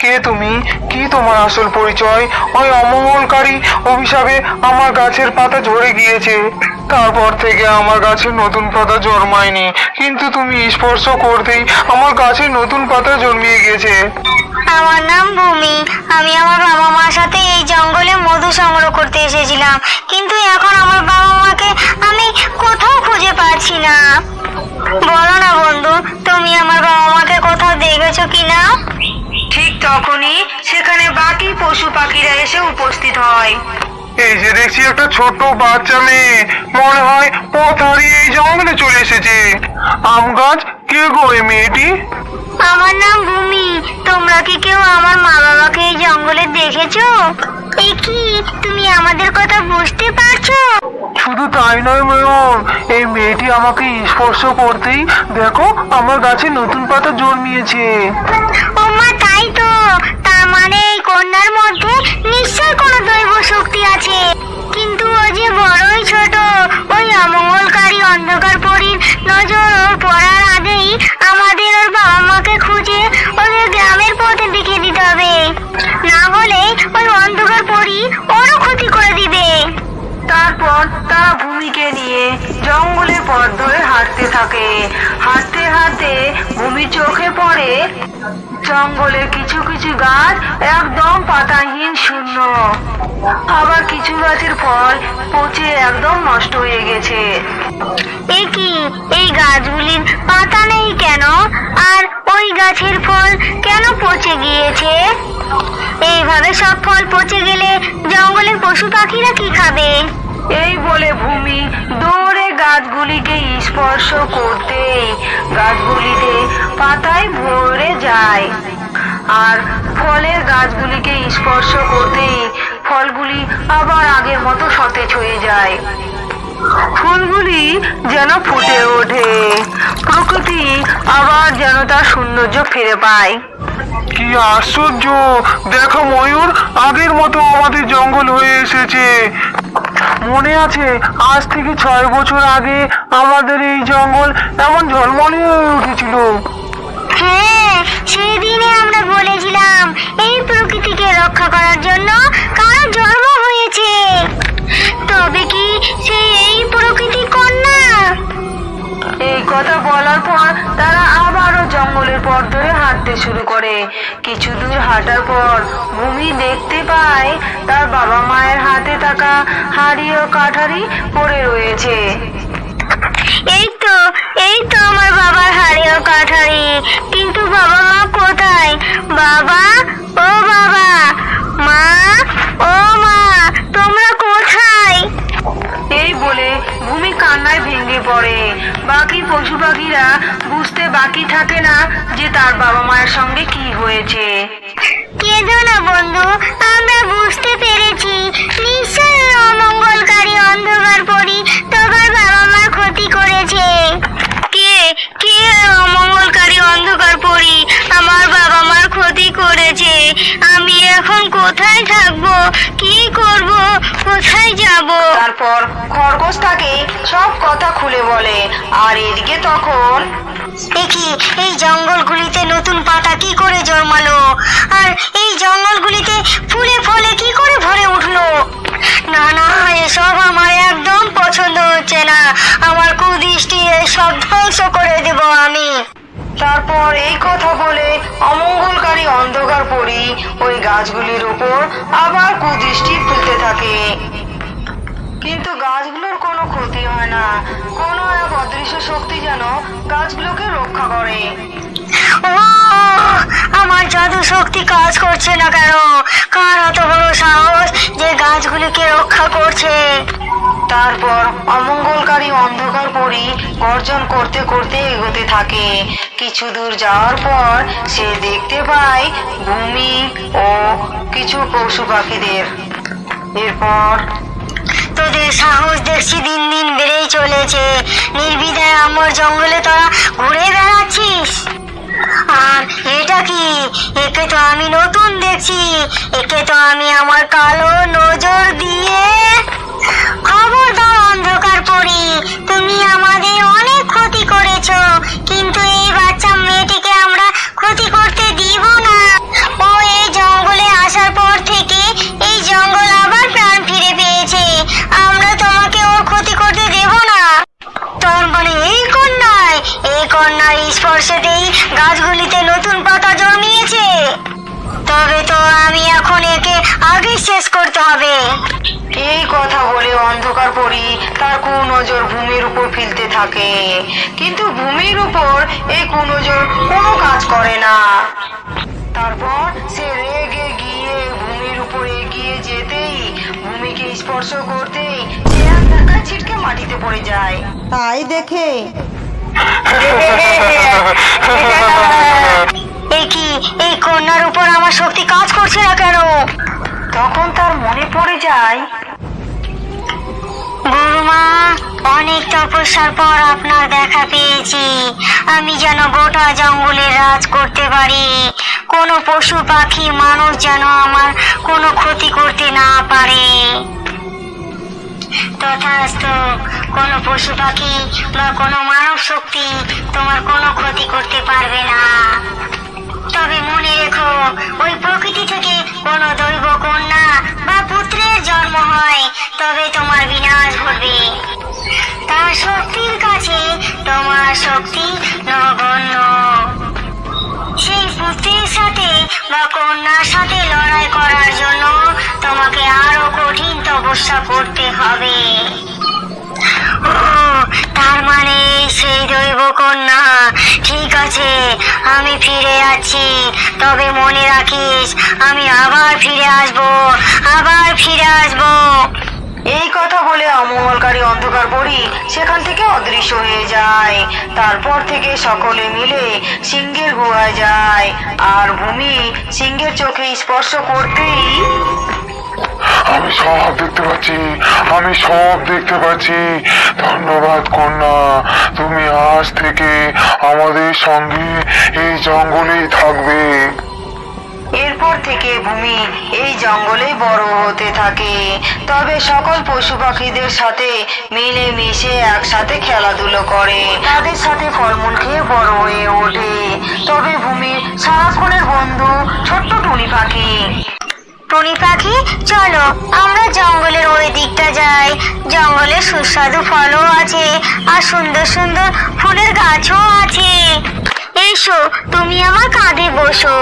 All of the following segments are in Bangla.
কে তুমি? কি তোমার আসল পরিচয়? ওই অমঙ্গলকারী অভিশাপে আমার গাছের পাতা ঝরে গিয়েছে। তারপর থেকে আমার গাছে নতুন পাতা জন্মায়নি। কিন্তু তুমি স্পর্শ করতেই আমার গাছে নতুন পাতা জন্মিয়ে গেছে আমার নাম ভূমি। আমি আমার বাবা মার সাথে এই জঙ্গলে মধু সংগ্রহ করতে এসেছিলাম। কিন্তু এখন আমার বাবা মাকে আমি কোথাও খুঁজে পাচ্ছি না। বলো না বন্ধু, তুমি আমার বাবা মাকে কোথাও দেখেছ কিনা? ঠিক তখনই সেখানে বাকি পশু পাখিরা এসে উপস্থিত হয়। এই যে দেখছি একটা ছোট বাচ্চা মেয়ে মনে হয় পথ হারিয়ে এই জঙ্গলে চলে এসেছে। আম গাছ কে গো এই মেয়েটি? আমার নাম ভূমি। তোমরা কি কেউ আমার মা বাবাকে এই জঙ্গলে দেখেছ? এ কি? তুমি আমাদের কথা বুঝতে পারছ? শুধু তাই নয় ময়ূর। এই মেয়েটি আমাকে স্পর্শ করতেই দেখো আমার গাছে নতুন পাতা জন্মিয়েছে। ও মা তো। তার মানে এই কন্যার মধ্যে নিশ্চয় কোনো দৈব শক্তি আছে। কিন্তু ও যে বড়ই ছোট, ওই অমঙ্গলকারী অন্ধকার পরীর নজর পড়ার আগেই আমাদের ওর বাবা মাকে খুঁজে ওদের গ্রামের পথে দেখিয়ে দিতে হবে। না হলে ওই অন্ধকার পরী ওরও ক্ষতি করে দিবে। তারপর তারা ভূমিকে নিয়ে জঙ্গলের পথ ধরে হাঁটতে থাকে। হাঁটতে হাঁটতে ভূমির চোখে পড়ে জঙ্গলের কিছু কিছু গাছ একদম পাতাহীন শূন্য। আবার কিছু গাছের ফল পচে একদম নষ্ট হয়ে গেছে। এ কি? এই গাছগুলির পাতা নেই কেন? আর ওই গাছের ফল কেন পচে গিয়েছে? এইভাবে সব ফল পচে গেলে জঙ্গলের পশু পাখিরা কি খাবে? এই বলে ভূমি দৌড়ে গাছগুলিকে স্পর্শ করতেই গাছগুলিতে পাতায় ভরে যায়। আর ফলের গাছগুলিকে স্পর্শ করতেই ফলগুলি আবার আগের মতো সতেজ হয়ে যায়। ফুলগুলি যেন ফুটে ওঠে। প্রকৃতি আবার যেন তার সৌন্দর্য ফিরে পায়। কি আশ্চর্য! দেখো ময়ূর, আগের মতো আমাদের জঙ্গল হয়ে এসেছে। মনে আছে? আজ থেকে ছয় বছর আগে আমাদের এই জঙ্গল এমন ঝলমলে হয়ে উঠেছিল। হ্যাঁ সেই দিনে আমরা বলেছিলাম এই প্রকৃতিকে রক্ষা করার জন্য কারও জন্ম হয়েছে। তবে কি সে এই প্রকৃতি কন্যা? এই কথা বলার পর তারা আবারও জঙ্গলের পথ ধরে হাঁটতে শুরু করে। কিছু দূর হাঁটার পর ভূমি দেখতে পায় তার বাবা মায়ের হাতে থাকা হাড়ি ও কাঠারি পড়ে রয়েছে। এই তো এই তো আমার বাবার হাড়ি ও কাঠারি। কিন্তু বাবা মা কোথায়? বাবা, ও বাবা, মা, ও মা, তোমরা কোথায়? এই বলে ভূমি কান্নায় ভেঙে পড়ে। বাকি পশু পাখিরা বুঝতে বাকি থাকে না যে তার বাবা মায়ের সঙ্গে কি হয়েছে। কেঁদো না বন্ধু আমরা বুঝতে পেরেছি। নিশ্চয়ই অমঙ্গলকারী অন্ধকার পরি তোমার বাবা মা ক্ষতি করেছে। কে? কে ওই অমঙ্গলকারী অন্ধকার পরি আমার বাবা মার করেছে আমি এখন কোথায় থাকব? কি করব? কোথায় যাব? তারপর খরগোশ তাকে সব কথা খুলে বলে। আর এদিকে তখন দেখি এই জঙ্গলগুলিতে নতুন পাতা কি করে জন্মালো? আর এই জঙ্গলগুলিতে ফুলে ফলে কি করে ভরে উঠল? না না এসব আমার একদম পছন্দ হচ্ছে না। আমার কুদৃষ্টি এসব ধ্বংস করে দেব আমি। তারপর এই কথা বলে অমঙ্গলকারী অন্ধকার পরি ওই গাছগুলির উপর আবার কুদৃষ্টি ফেলতে থাকে। কিন্তু গাছগুলোর কোনো ক্ষতি হয় না। কোনো এক অদৃশ্য শক্তি যেন গাছগুলোকে রক্ষা করে। আমার জাদু শক্তি কাজ করছে না কেন? কার এত বড় সাহস যে গাছগুলিকে রক্ষা করছে? তারপর অমঙ্গলকারী অন্ধকার পরি গর্জন করতে করতে এগোতে থাকে। কিছু দূর যাওয়ার পর সে দেখতে পায় ভূমি ও কিছু পশু পাখিদের। এরপর, তোদের সাহস দেখছি দিন দিন বেড়েই চলেছে। নির্বিধায় আমার জঙ্গলে তোরা ঘুরে বেড়াচ্ছিস। আর এটা কি? একে তো আমি নতুন দেখছি। একে তো আমি আমার কালো নজর ফেলতে থাকে। কিন্তু ভূমির উপর এই কুনজর কোনো কাজ করে না। তারপর সে রেগে গিয়ে ভূমির উপর এগিয়ে যেতেই ভূমিকে স্পর্শ করতেই সে এক ধাক্কায় ছিটকে মাটিতে পড়ে যায়। তাই দেখে? কি এই কন্যার উপর আমার শক্তি কাজ করছে না কেন? তখন তার মনে পড়ে যায় গুরুমা অনেক তপস্যার পর আপনার দেখা পেয়েছি। আমি যেন গোটা জঙ্গলে রাজ করতে পারি। কোনো পশু পাখি, মানুষ যেন আমার কোনো ক্ষতি করতে না পারে। তথাস্তু, কোনো পশু পাখি বা কোনো মানব শক্তি তোমার কোনো ক্ষতি করতে তোমাকে আরও কঠিন তপস্যা করতে হবে। তার মানে সেই দৈব কন্যা, ঠিক আছে, আমি ফিরে যাচ্ছি তবে মনে রাখিস, আমি আবার ফিরে আসব, আবার ফিরে আসব। এই কথা বলে অমঙ্গলকারী অন্ধকার পরি সেখান থেকে অদৃশ্য হয়ে যায়। তারপর থেকে সকলে মিলে সিংহের গুহায় যায়। আর ভূমি সিংহের চোখে স্পর্শ করতেই আমি সব দেখতে পাচ্ছি, আমি সব দেখতে পাচ্ছি। ধন্যবাদ, কন্যা। তুমি আজ থেকে আমাদের সঙ্গে এই জঙ্গলেই থাকবে। এরপর থেকে ভূমি এই জঙ্গলে বড় হতে থাকে। তবে সকল পশু পাখিদের সাথে মিলে মিশে একসাথে খেলাধুলো করে। তাদের সাথে ফলমূল খেয়ে বড় হয়ে ওঠে। তবে ভূমির সারাক্ষণের বন্ধু ছোট্ট টুনি পাখি। টুনি পাখি চলো আমরা জঙ্গলের ওই দিকটা যাই। জঙ্গলে সুস্বাদু ফলও আছে আর সুন্দর সুন্দর ফুলের গাছও আছে। এসো তুমি আমার কাঁধে বসো।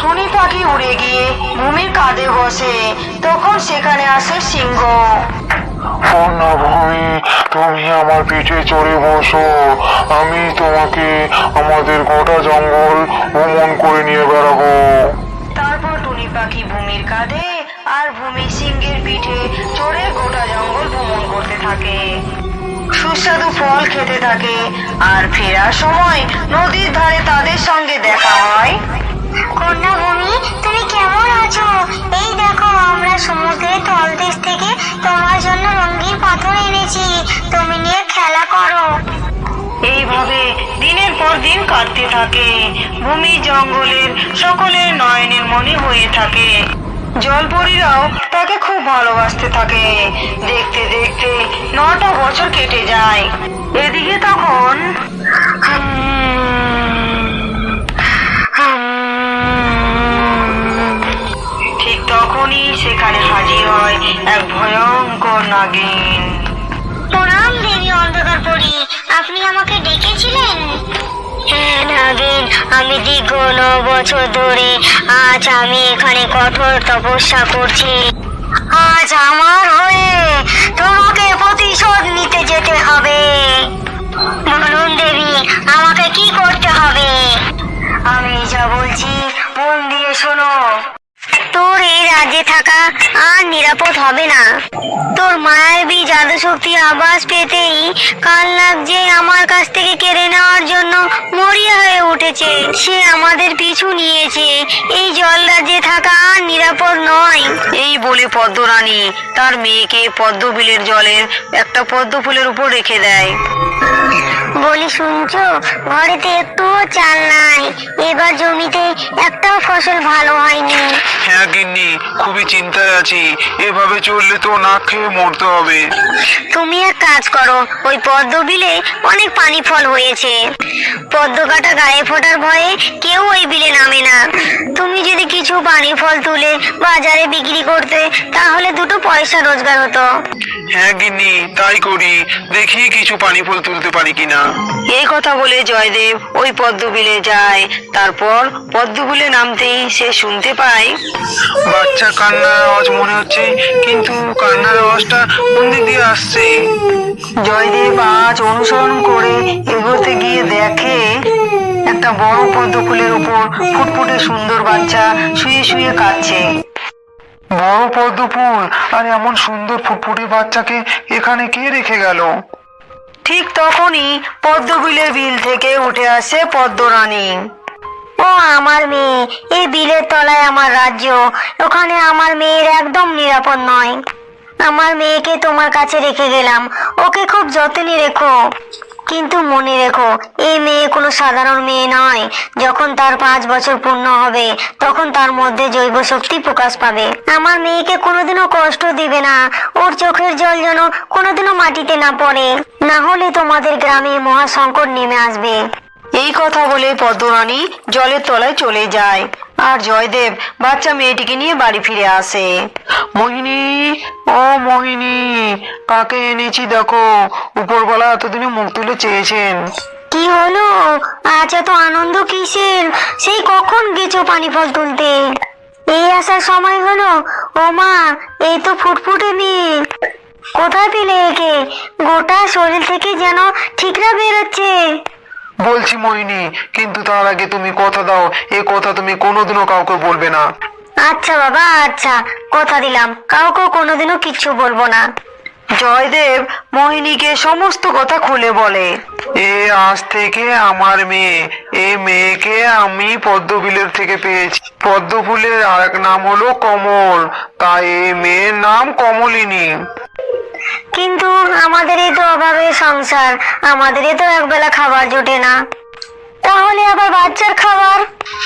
টুনি পাখি উড়ে গিয়ে ভূমির কাঁধে বসে তখন সেখানে আসে সিংহ। কন্যা তুমি আমার পিঠে চড়ে বসো। আমি তোমাকে আমাদের গোটা জঙ্গল ভ্রমণ করে নিয়ে বেড়াবো। তারপর টুনি পাখি ভূমির কাঁধে আর ভূমি সিংহের পিঠে চড়ে গোটা জঙ্গল ভ্রমণ করতে থাকে। সুস্বাদু ফল খেতে থাকে আর ফেরার সময় নদীর ধারে তাদের সঙ্গে দেখা হয়। কন্যা ভূমি তুমি কেমন আছো? এই দেখো আমরা সমুদ্রের তলদেশ থেকে তোমার জন্য রঙিন পাথর এনেছি। তুমি নিয়ে খেলা করো। এইভাবে দিনের পর দিন কাটতে থাকে। ভূমি জঙ্গলের সকলের নয়নের মনে হয়ে থাকে। জলপরীরাও তাকে খুব ভালোবাসতে থাকে। দেখতে দেখতে নটা বছর কেটে যায়। এদিকে তখন ঠিক তখনই সেখানে হাজির হয় এক ভয়ঙ্কর নাগিন। প্রণাম, দেবী অন্ধকার পরি। আপনি আমাকে ডেকেছিলেন? হ্যাঁ আমি দীর্ঘ ন বছর ধরে আজ আমি এখানে কঠোর তপস্যা করছি। আজ আমার হয়ে তোমাকে প্রতিশোধ নিতে যেতে হবে। বলুন দেবী, আমাকে কি করতে হবে? আমি যা বলছি, মন দিয়ে শোনো। তোর এই রাজ্যে থাকা আর নিরাপদ হবে না। তোর মায়াবী জাদু শক্তি আবাস পেতেই কাল যে আমার কাছ থেকে কেড়ে নেওয়ার জন্য মরিয়া হয়ে উঠেছে, সে আমাদের পিছু নিয়েছে। এই জল রাজ্যে থাকা আর নিরাপদ নয়। এই বলে পদ্মরানী তার মেয়েকে পদ্মবিলের জলের একটা পদ্ম ফুলের উপর রেখে দেয়। শুনছো? ঘরেতে একটুও চাল নাই। এবার জমিতে একটাও ফসল ভালো হয়নি। হ্যাঁ গিন্নি খুবই চিন্তায় আছি। এভাবে চললে তো না খেয়ে মরতে হবে। তুমি এক কাজ করো ওই পদ্ম বিলে অনেক পানি ফল হয়েছে। পদ্ম কাটা গায়ে ফোটার ভয়ে কেউ ওই বিলে নামে না। তুমি যদি কিছু কিছু পানি ফল তুলে বাজারে বিক্রি করতে তাহলে দুটো পয়সা রোজগার হতো। হ্যাঁ গিন্নি তাই করি। দেখি কিছু পানি ফুল তুলতে পারি কিনা। এই কথা বলে জয়দেব ওই পদ্মবিলে যায়। তারপর পদ্মবিলে নামতেই সে শুনতে পায় বাচ্চা কান্নার আওয়াজ মনে হচ্ছে কিন্তু কান্নার আওয়াজটা কোন দিক দিয়ে আসছে? জয়দেব আজ অনুসরণ করে এগোতে গিয়ে দেখে একটা বড় পদ্ম ফুলের উপর ফুটফুটে সুন্দর বাচ্চা শুয়ে শুয়ে কাঁদছে। বড় পদ্ম ফুল আর এমন সুন্দর ফুটফুটে বাচ্চাকে এখানে কে রেখে গেল? ঠিক তখনই পদ্মবিলের বিল থেকে উঠে আসে পদ্মরানী। ও আমার মেয়ে, এই বিলের তলায় আমার রাজ্য। ওখানে আমার মেয়ের একদম নিরাপদ নয়। আমার মেয়েকে তোমার কাছে রেখে গেলাম। ওকে খুব যত্নে রেখো। কিন্তু মনে রেখো এই মেয়ে কোনো সাধারণ মেয়ে নয়। যখন তার পাঁচ বছর পূর্ণ হবে, তখন তার মধ্যে জৈব শক্তি প্রকাশ পাবে। আমার মেয়েকে কোনোদিনও কষ্ট দিবে না। ওর চোখের জল যেন কোনোদিনও মাটিতে না পড়ে। না হলে তোমাদের গ্রামে মহা সংকট নেমে আসবে। এই কথা বলে পদ্মরানী জলের তলায় চলে যায়। আর জয়দেব বাচ্চা মেয়েটিকে নিয়ে বাড়ি ফিরে আসে। মোহিনী ও মোহিনী কাকে এনেছি দেখো? উপরবেলা এতদিনে মুখ তুলে চেয়েছেন। কি হলো? আজ এত আনন্দ কিসের? সেই কখন গেছো পানি ফল তুলতে? এই আসার সময় হলো। ও মা এই তো ফুটফুটে মেয়ে কোথায় পেলে একে? গোটা শরীর থেকে যেন ঠিকরা বেরোচ্ছে। বলছি মোহিনী কিন্তু তার আগে তুমি কথা দাও এ কথা তুমি কোনোদিনও কাউকে বলবে না। আচ্ছা বাবা আচ্ছা কথা দিলাম কাউকে কোনোদিনও কিচ্ছু বলব না। জয়দেব মোহিনীকে সমস্ত কথা খুলে বলে এ আজ থেকে আমার মেয়ে এ মেয়েকে আমি পদ্মবিলের থেকে পেয়েছি। পদ্ম ফুলের আরেক নাম হলো কমল তাই এই মেয়ের নাম কমলিনী। কিন্তু আমাদেরই তো অভাবে সংসার, আমাদেরই তো একবেলা খাবার জুটে না। তাহলে আবার বাচ্চার খাবার?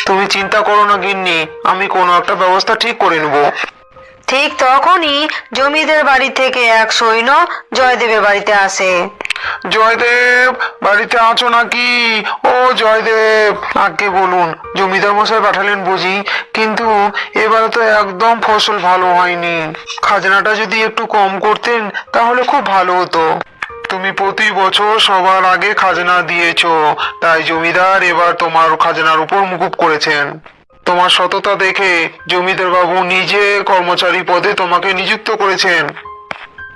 তুমি চিন্তা করো না গিন্নি, আমি কোনো একটা ব্যবস্থা ঠিক করে নেব। ঠিক তখনই জমিদের বাড়ি থেকে এক সৈন্য জয়দেবের বাড়িতে আসে। জয়দেব, বাড়িতে আছো নাকি? ও জয়দেব, আগে বলুন, জমিদার মশাই পাঠালেন বুঝি, কিন্তু এবারে তো একদম ফসল ভালো হয়নি। খাজনাটা যদি একটু কম করতেন, তাহলে খুব ভালো হতো। তুমি প্রতি বছর সবার আগে খাজনা দিয়েছ, তাই জমিদার এবার তোমার খাজনার উপর মুকুব করেছেন। তোমার সততা দেখে জমিদার বাবু নিজে কর্মচারী পদে তোমাকে নিযুক্ত করেছেন।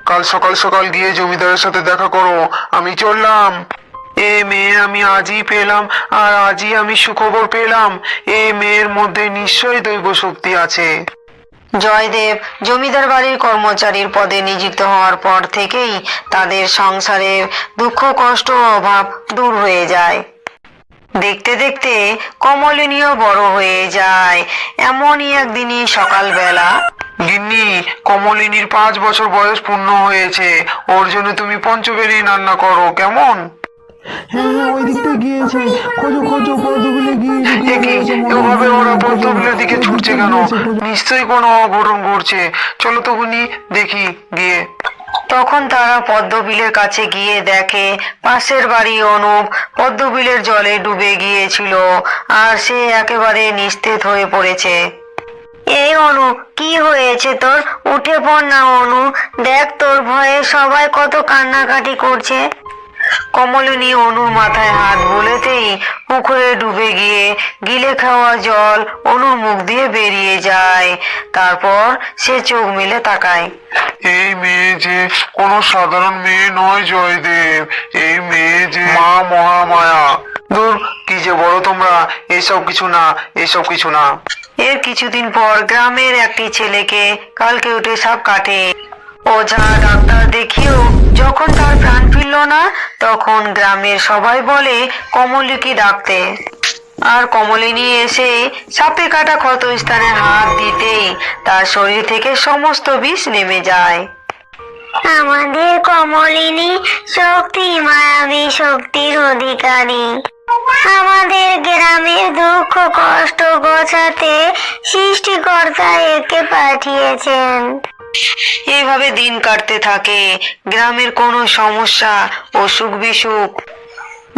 কাল সকাল সকাল গিয়ে জমিদারের সাথে দেখা করো, আমি চললাম। এ মেয়ে আমি আজই পেলাম, আর আজই আমি সুখবর পেলাম। এ মেয়ের মধ্যে নিশ্চয়ই দৈব শক্তি আছে। জয়দেব, জমিদার বাড়ির কর্মচারীর পদে নিযুক্ত হওয়ার পর থেকেই তাদের সংসারের দুঃখ, কষ্ট, অভাব দূর হয়ে যায়। দেখতে দেখতে কমলিনীও বড় হয়ে যায়। এমনই একদিনই সকালবেলা। গিন্নি কমলিনীর পাঁচ বছর বয়স পূর্ণ হয়েছে। ওর জন্য তুমি পঞ্চবেরি রান্না করো কেমন? হ্যাঁ হ্যাঁ ওই দিকটা গিয়েছে। খোঁজো খোঁজো পদ্মগুলো গিয়ে এ এভাবে ওরা পদ্মগুলোর দিকে ছুটছে কেন? নিশ্চয়ই কোনো অঘটন ঘটছে। চলো তো গুনি দেখি গিয়ে। তখন তারা পদ্মবিলের কাছে গিয়ে দেখে, পাশের বাড়ি অনুপ পদ্মবিলের জলে ডুবে গিয়েছিল আর সে একেবারে নিস্তেজ হয়ে পড়েছে। এই অনু কি হয়েছে তোর? উঠে পড় না অনু দেখ তোর ভয়ে সবাই কত কান্নাকাটি করছে। কমলিনী অনুর মাথায় হাত বুলেতেই পুকুরে ডুবে গিয়ে গিলে খাওয়া জল অনুর মুখ দিয়ে বেরিয়ে যায়। তারপর সে চোখ মেলে তাকায়। এই মেয়ে যে কোনো সাধারণ মেয়ে নয় জয়দেব। এই মেয়ে যে মা মহামায়া। দূর কি যে বলো তোমরা এসব কিছু না এসব কিছু না। এর কিছুদিন পর গ্রামের একটি ছেলেকে কালকে উঠে সাপ কাটে। ওঝা ডাক্তার দেখিয়েও যখন তার প্রাণ ফিরল না, তখন গ্রামের সবাই বলে, কমলিকে ডাকতে। আর কমলিনী এসে সাপে কাটা ক্ষত স্থানে হাত দিতেই তার শরীর থেকে সমস্ত বিষ নেমে যায়। আমাদের কমলিনী শক্তি মায়াবী শক্তির অধিকারী। আমাদের গ্রামের দুঃখ, কষ্ট গোছাতে সৃষ্টিকর্তা একে পাঠিয়েছেন। এইভাবে দিন কাটতে থাকে। গ্রামের কোনো সমস্যা, অসুখ বিসুখ,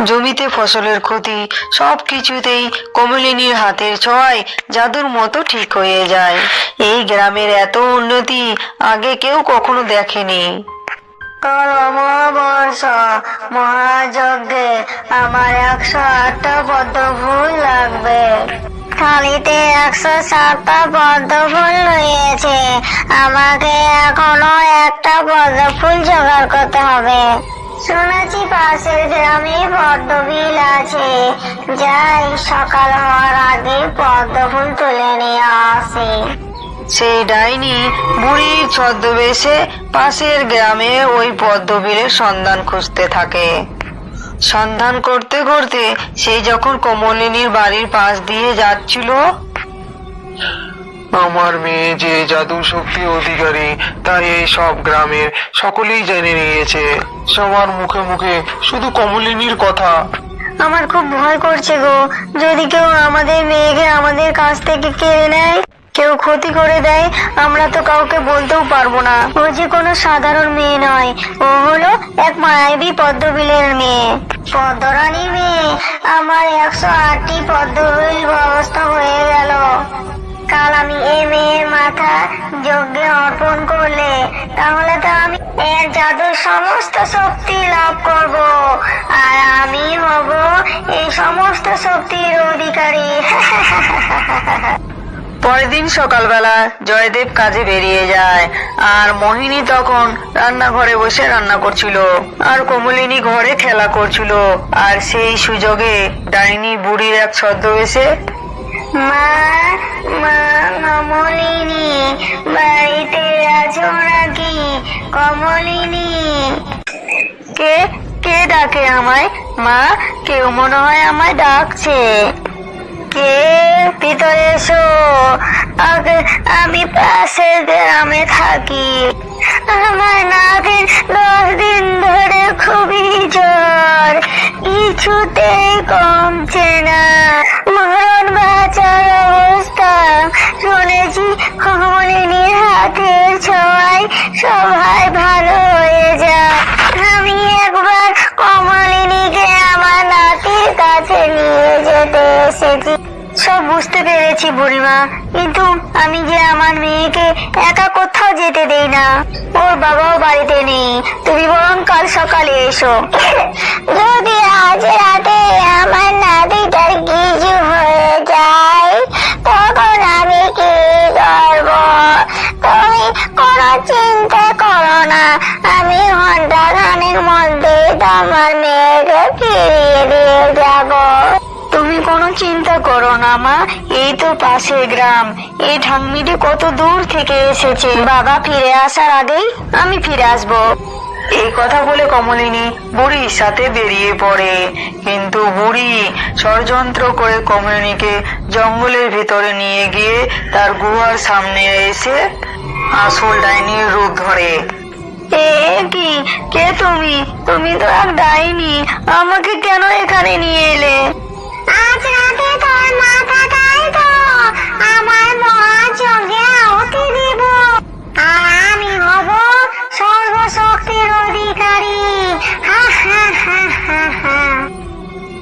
জমিতে ফসলের ক্ষতি সব কিছুতেই কমলিনীর হাতের ছোঁয়ায় জাদুর মতো ঠিক হয়ে যায়। এই গ্রামের এত উন্নতি আগে কেউ কখনো দেখেনি। অমাবস্য, মহাযজ্ঞে আমার একশো আটটা পদ্ম ফুল লাগবে। থালিতে একশো সাতটা পদ্ম ফুল রয়েছে। আমাকে এখনও একটা পদ্ম ফুল জোগাড় করতে হবে। শুনেছি পাশের গ্রামে পদ্ম বিল আছে। যাই, সকাল হওয়ার আগে পদ্ম ফুল তুলে নিয়ে আসে। সেই ডাইনি বুড়ির ছদ্মবেশে পাশের গ্রামে ওই পদ্মবিলের সন্ধান খুঁজতে থাকে। সন্ধান করতে করতে সেই যখন কমলিনীর বাড়ির পাশ দিয়ে যাচ্ছিল আমার মেয়ে যে জাদু শক্তি অধিকারী তাই এই সব গ্রামের সকলেই জেনে নিয়েছে। সবার মুখে মুখে শুধু কমলিনীর কথা। আমার খুব ভয় করছে গো। যদি কেউ আমাদের মেয়েকে আমাদের কাছ থেকে কেড়ে নেয় কেউ ক্ষতি করে দেয়, আমরা তো কাউকে বলতেও পারব না। ও যে কোনো সাধারণ মেয়ে নয়। ও হলো এক মায়াবী পদ্মবিলের মেয়ে। পদ্মরানী মেয়ে, আমার একশো আটটি পদ্মবিল ব্যবস্থা হয়ে গেল। কাল আমি এই মেয়ের মাথা যজ্ঞে অর্পণ করলে, তাহলে তো আমি এর জাদুর সমস্ত শক্তি লাভ করব। আর আমি হব এই সমস্ত শক্তির অধিকারী। পরের দিন সকালবেলা জয়দেব কাজে বেরিয়ে যায়। আর মোহিনী তখন রান্নাঘরে বসে রান্না করছিল। আর কমলিনী ঘরে খেলা করছিল। আর সেই সুযোগে ডাইনি বুড়ির এক ছদ্মবেশে মা মা কমলিনী বাড়িতে আছো নাকি? কমলিনী। কে কে ডাকে আমায়? মা, কেউ মনে হয় আমায় ডাকছে। কে ভিতরে এসো? আমি পাশের গ্রামে থাকি। আমার নাতির দশ দিন ধরে খুবই জ্বর। কিছুতেই কমছে না। মরণ বাঁচার অবস্থা। শুনেছি কমলিনীর হাতের ছোঁয়ায় সবাই ভালো এসেছি সব বুঝতে পেরেছি বুড়িমা। কিন্তু আমি যে আমার মেয়েকে একা কোথাও যেতে দেই না, ওর বাবাও বাড়িতে নেই। তুমি বরং কাল সকালে এসো। যদি আজ রাতে আমার নাতিটার কিছু হয়ে যায়, তখন আমি কি করব? তুমি কোনো চিন্তা করো না। আমি ঘণ্টা খানের মধ্যে তোমার মেয়েকে ফিরিয়ে দিয়ে যাব। চিন্তা করো না, মা। এই তো পাশের গ্রাম। এই ঠাম্মিটি কত দূর থেকে এসেছে। বাবা ফিরে আসার আগেই আমি ফিরে আসব। এই কথা বলে কমলিনী বুড়ির সাথে বেরিয়ে পড়ে। কিন্তু বুড়ি ষড়যন্ত্র করে কমলিনীকে জঙ্গলের ভিতরে নিয়ে গিয়ে তার গুহার সামনে এসে আসল ডাইনির রূপ ধরে। কি? কে তুমি? তুমি তো এক ডাইনি আমাকে কেন এখানে নিয়ে এলে? আজ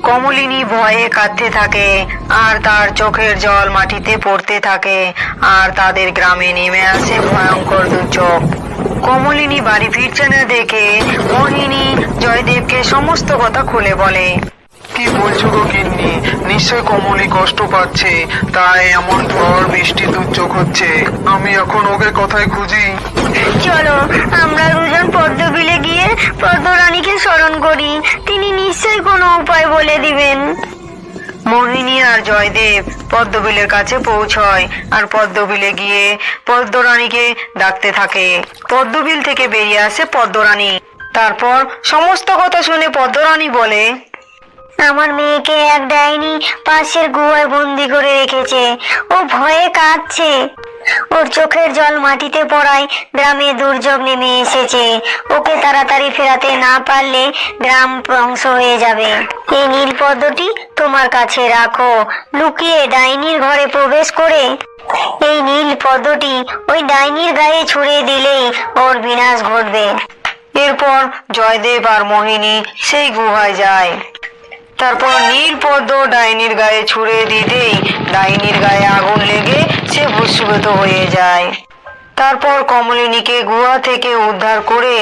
কমলিনী ভয়ে কাঁদতে থাকে, আর তার চোখের জল মাটিতে পড়তে থাকে, আর তাদের গ্রামে নেমে আসে ভয়ঙ্কর দুর্যোগ। কমলিনী বাড়ি ফিরছে না দেখে মোহিনী জয়দেবকে সমস্ত কথা খুলে বলে। কি বলছো গো গিন্নি? নিশ্চয় কমলি কষ্ট পাচ্ছে তাই এমন ঝড় বৃষ্টি দুর্যোগ হচ্ছে। আমি এখন ওকে কোথায় খুঁজি। চলো আমরা দুজন পদ্মবিলে গিয়ে পদ্মরানীকে স্মরণ করি। তিনি নিশ্চয়ই কোনো উপায় বলে দিবেন। মোহিনী আর জয়দেব পদ্মবিলের কাছে পৌঁছয় আর পদ্মবিলে গিয়ে পদ্মরানীকে ডাকতে থাকে। পদ্মবিল থেকে বেরিয়ে আসে পদ্মরানী। তারপর সমস্ত কথা শুনে পদ্মরানী বলে আমার মেয়েকে এক ডাইনি পাশের গুহায় বন্দি করে রেখেছে। ও ভয়ে কাঁদছে। ওর চোখের জল মাটিতে পড়ায় গ্রামে দুর্যোগ নেমে এসেছে। ওকে তাড়াতাড়ি ফেরাতে না পারলে গ্রাম ধ্বংস হয়ে যাবে। এই নীল পদ্মটি তোমার কাছে রাখো। লুকিয়ে ডাইনির ঘরে প্রবেশ করে। এই নীল পদ্মটি ওই ডাইনির গায়ে ছুঁড়ে দিলেই ওর বিনাশ ঘটবে। এরপর জয়দেব আর মোহিনী সেই গুহায় যায়। তারপর নীল পদ্ম ডাইনির গায়ে ছুঁড়ে দিতেই ডাইনির গায়ে আগুন লেগে সে ভস্মীভূত হয়ে যায়। তারপর কমলিনীকে গুহা থেকে উদ্ধার করে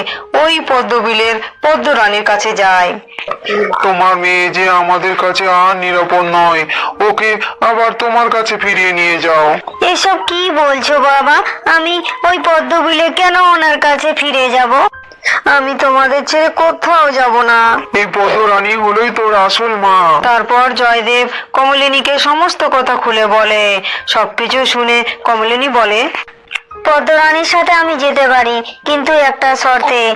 ওই পদ্মবিলের পদ্মরানীর কাছে যায়। তোমার মেয়ে যে আমাদের কাছে আর নিরাপদ নয় ওকে আবার তোমার কাছে ফিরিয়ে নিয়ে যাও। এসব কি বলছো বাবা? আমি ওই পদ্মবিলে কেন ওনার কাছে ফিরে যাব? আমি তোমাদের ছেড়ে কোথাও যাব না। এই পদরানী হলোই তোর আসল মা। তারপর জয়দেব কমলিনীকে সমস্ত কথা খুলে বলে। সবকিছু শুনে কমলিনী বলে পদ্মরানীর সাথে আমি যেতে পারি কিন্তু একটা শর্তে।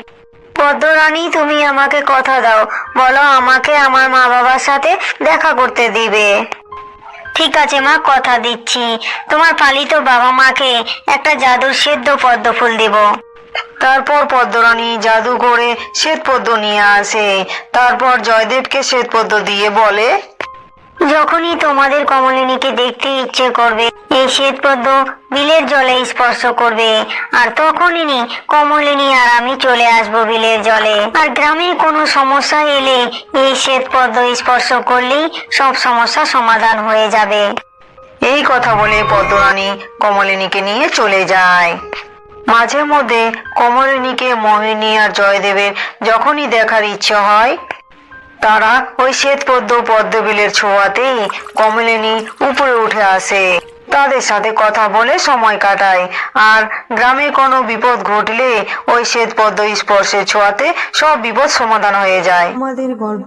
পদ্মরানী তুমি আমাকে কথা দাও। বলো আমাকে আমার মা বাবার সাথে দেখা করতে দিবে। ঠিক আছে মা কথা দিচ্ছি। তোমার পালিত বাবা মাকে একটা জাদুর সেদ্ধ পদ্ম ফুল দেব। তারপর পদ্মরানী জাদু করে শ্বেত পদ্ম নিয়ে আসে। তারপর জয়দেবকে শ্বেত পদ্ম দিয়ে বলে, যখনই তোমাদের কমলিনীকে দেখতে ইচ্ছে করবে, এই শ্বেতপদ্ম বিলের জলে স্পর্শ করবে। আর তখনই কমলিনী আর আমি চলে আসব বিলের জলে। আর গ্রামে কোনো সমস্যা এলে এই শ্বেতপদ্ম স্পর্শ করলেই সব সমস্যা সমাধান হয়ে যাবে। এই কথা বলে পদ্মরানী কমলিনীকে নিয়ে চলে যায়। মাঝে মধ্যে কমলিনীকে মোহিনী আর জয়দেবের যখনই দেখার ইচ্ছে হয়, তারা ওই শ্বেত পদ্ম পদ্মবিলের ছোঁয়াতেই কমলিনী উপরে উঠে আসে। তাদের সাথে কথা বলে সময় কাটায়, আর গ্রামে কোনো বিপদ ঘটলে ওই শ্বেত পদ্ম স্পর্শের ছোঁয়াতে সব বিপদ সমাধান হয়ে যায়। আমাদের গল্প